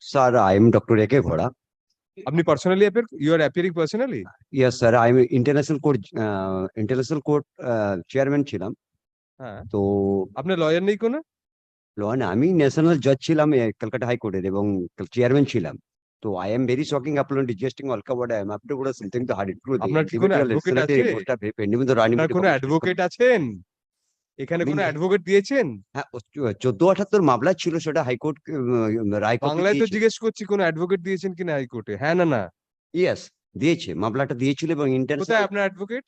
Sir I am doctor একে ঘোড়া আপনি personally appear you are personally yes sir I international court international court chairman ছিলাম তো আপনার লয়ার নেই কোনো? লয়ার না আমি ন্যাশনাল জজ ছিলাম কলকাতা হাইকোর্টের এবং চেয়ারম্যান ছিলাম তো I am very shocking upon disgusting Alka বড় আই এম আপনি বড় সিনথিং আছে? এখানে কোনো অ্যাডভোকেট দিয়েছেন? হ্যাঁ চোদ্দ আঠাত্তর মামলা ছিল সেটা হাইকোর্ট রায় বাংলায় তো জিজ্ঞেস করছি কোনো অ্যাডভোকেট দিয়েছেন কিনা হাইকোর্টে? হ্যাঁ না না। ইয়েস দিয়েছে। মামলাটা দিয়েছিল এবং ইন্টারন্যাশনাল আপনার অ্যাডভোকেট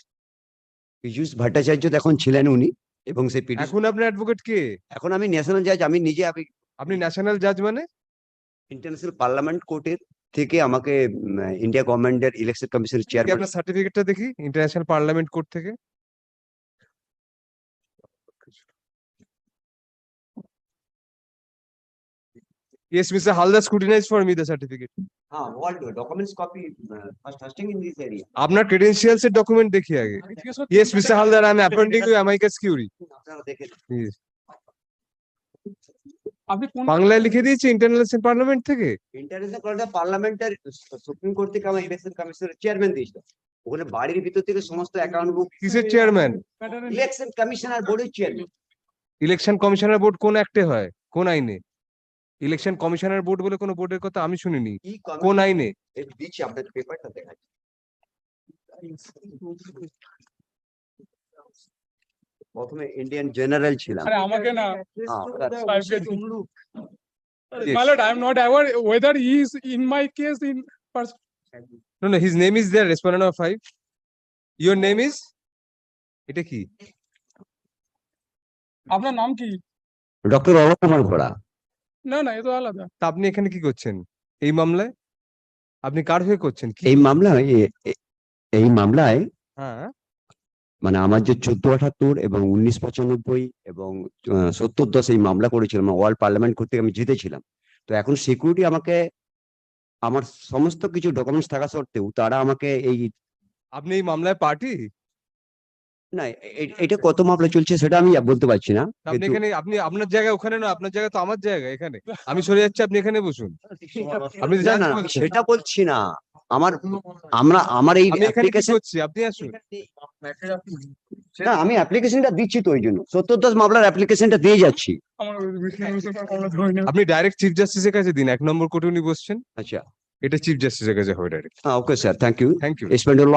পীযূষ ভট্টাচার্য তখন ছিলেন উনি এবং সেই পিটিশন এখন আপনার অ্যাডভোকেট কে? এখন আমি ন্যাশনাল জাজ আমি নিজে আমি আপনি ন্যাশনাল জাজ মানে? ইন্টারন্যাশনাল পার্লামেন্ট কোর্টের থেকে আমাকে ইন্ডিয়া গভর্নমেন্টের ইলেকশন কমিশনের চেয়ারম্যান আপনার সার্টিফিকেটটা দেখি? ইন্টারন্যাশনাল পার্লামেন্ট কোর্ট থেকে? Yes, Mr. Halda scrutinized for me the certificate. হ্যাঁ world documents copy first firsting in this area আপনার credentials এর document দেখি আগে। Yes, Mr. Halder, I am appointing you amicus দেখেন Yes. আপনি কোন বাংলায় লিখে দিয়েছি ইন্টারন্যাশনাল পার্লামেন্ট থেকে ইন্টারন্যাশনাল পার্লামেন্টের সুপ্রিম কোর্ট থেকে আমার ইলেকশন কমিশনের চেয়ারম্যান দিয়েছিল ওখানে বাড়ির ভিতর থেকে সমস্ত অ্যাকাউন্ট বুক কিসের চেয়ারম্যান ইলেকশন কমিশনার বোর্ডের চেয়ারম্যান ইলেকশন কমিশনার বোর্ড কোন অ্যাক্টে হয়? কোন আইনে? ইলেকশন কমিশনার বোর্ড বলে কোনো বোর্ডের কথা আমি শুনিনি। কোন আইনে? দিচ্ছি আপনার পেপারটা দেখাচ্ছি। প্রথমে ইন্ডিয়ান জেনারেল ছিলাম। আরে আমাকে না। my lord i am not aware whether he is in my case in pers- No, no, his name is there, respondent number five. Your name is? এটা কি? আপনার নাম কি ডক্টর অলোক কুমার ঘোড়া না না এ তো আলাদা তা আপনি এখানে কি করছেন? এই মামলায়? আপনি কার হয়ে করছেন? কি? এই মামলায় এই মামলায় হ্যাঁ, মানে আমার যে চোদ্দ আঠাত্তর এবং উনিশ পঁচানব্বই এবং সত্তর দশ এই মামলা করেছিলাম ওয়ার্ল্ড পার্লামেন্ট করতে আমি জিতেছিলাম তো এখন সিকিউরিটি আমাকে আমার সমস্ত কিছু ডকুমেন্টস থাকা সত্ত্বেও তারা আমাকে এই আপনি এই মামলায় পার্টি? না এটা কত মামলা চলছে সেটা আমি বলতে পারছি না আপনি এখানে আপনি আপনার জায়গা ওখানে না আপনার জায়গা তো আমার জায়গা এখানে। আমি সরে যাচ্ছি আপনি এখানে বসুন। আপনি? সেটা বলছি না আমার আমরা আমার এই application- আপনি আসুন। না আমি অ্যাপ্লিকেশনটা দিচ্ছি তো ওই জন্য সত্তর দশ মামলার অ্যাপ্লিকেশনটা দিয়ে যাচ্ছি। আপনি ডাইরেক্ট চিফ জাস্টিসের কাছে দিন। এক নম্বর কোর্টে উনি বসছেন। আচ্ছা। এটা চিফ জাস্টিসের কাছে হবে direct okay sir thank you thank you a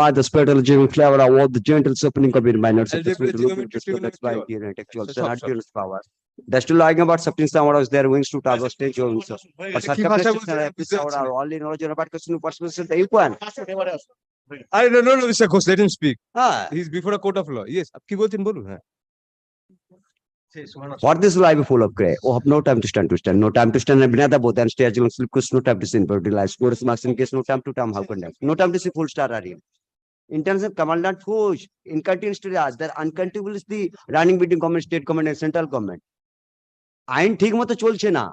the the the you, Look Mr. into Steven the Actiol. by the intellectual, So the stop, natural power. That's to lying about substance power was their wings to tower stage or so. But বুঝতে episodes পারছি are না। only knowledge about question person you can. আরে no no no Mr. Ghosh let him speak Ah, he is before a court of law yes আপনি কি বলছেন বলুন হ্যাঁ for this life full of gray. oh, no time to stand to stand, no time to stand and banana both and stay as long sleep, no time to sin, but realize, scores marks in case, no time to time, how condemn, no time to see full star arena. In terms of commandant push, in continuous to us, there uncountable is the running between government, state government and central government. আইন ঠিক মতো চলছে না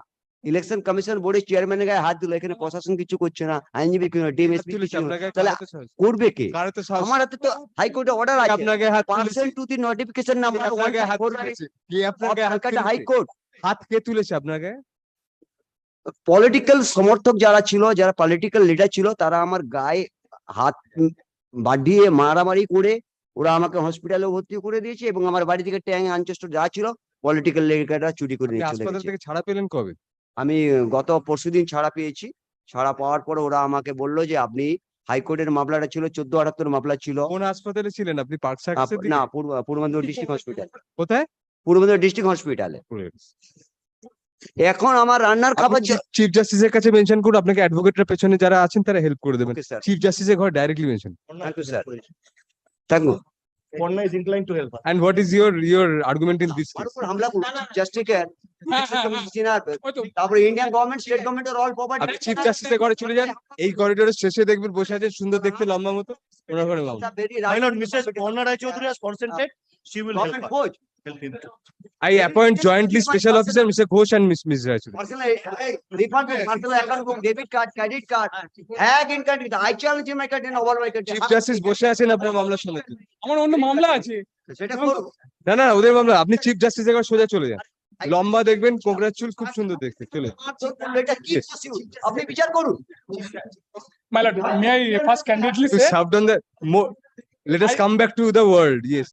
election commission বোর্ডের চেয়ারম্যানের গায়ে হাত দিল এখানে প্রশাসন কিছু করছে না আইনজীবী ডিএমএসপি তুলেছে আপনার গায়ে তাহলে? করবে কে? আমার হাতে তো হাইকোর্টে অর্ডার আছে আপনার গায়ে হাত? Parcel to the notification number আপনার গায়ে হাত তুলেছে? কে আপনার গায়ে হাত? হাইকোর্ট হাত কে তুলেছে আপনার গায়ে? পলিটিক্যাল সমর্থক যারা ছিল যারা পলিটিক্যাল লিডার ছিল তারা আমার গায়ে হাত বাঁধিয়ে মারামারি করে ওরা আমাকে হসপিটালে ভর্তি করে দিয়েছে এবং আমার বাড়ি থেকে ট্যাং আনচেস্ট যা ছিল পলিটিক্যাল লিডাররা চুরি করে নিয়ে চলে গেছে হাসপাতাল থেকে ছাড়া পেলেন কবে? আমি গত পরশুদিন ছাড়া পেয়েছি। ছাড়া পাওয়ার পরে ওরা আমাকে বলল যে আপনি হাইকোর্টের মামলাটা ছিল চোদ্দ আটাত্তর মামলা ছিল। কোন হাসপাতালে ছিলেন আপনি? পার্ক না? পূর্ব মেদিনীপুর ডিস্ট্রিক্ট হসপিটাল। কোথায়? পূর্ব মেদিনীপুর ডিস্ট্রিক্ট হসপিটালে। এখন আমার রান্নার খাবার চিফ জাস্টিসের কাছে মেনশন করুন আপনাকে অ্যাডভোকেটরা পেছনে যারা আছেন তারা হেল্প করে দেবেন। চিফ জাস্টিসের ঘর directly mention. Thank you sir thank you Ponna is inclined to help. and what is your your argument in this case হামলা করুন তো তারপরে ইন্ডিয়ান গভর্নমেন্ট স্টেট গভর্নমেন্টের অল আপনি প্রপার্টি চিফ জাস্টিসের ঘরে চলে যান এই করিডোরের শেষে দেখবেন বসে আছে সুন্দর দেখতে লম্বা মতো ওনার ঘরে মামলা My lord, Mrs. Ponna Rai Chaudhary has consented. She I appoint jointly special officer Mr. Ghosh and Miss Ms. Personal debit card credit card hack in country I challenge my country over my country chief justice বসে আছেন আপনার মামলা শুনতে আমার অন্য মামলা আছে। সেটা না না ওদের মামলা আপনি চিফ জাস্টিসের ঘরে সোজা চলে যান। লম্বা দেখবেন কোকড়ার চুল খুব সুন্দর দেখতে চলে. আপনি বিচার করুন। My lord, may I first candidly say? সাবধান the let us come back to the world yes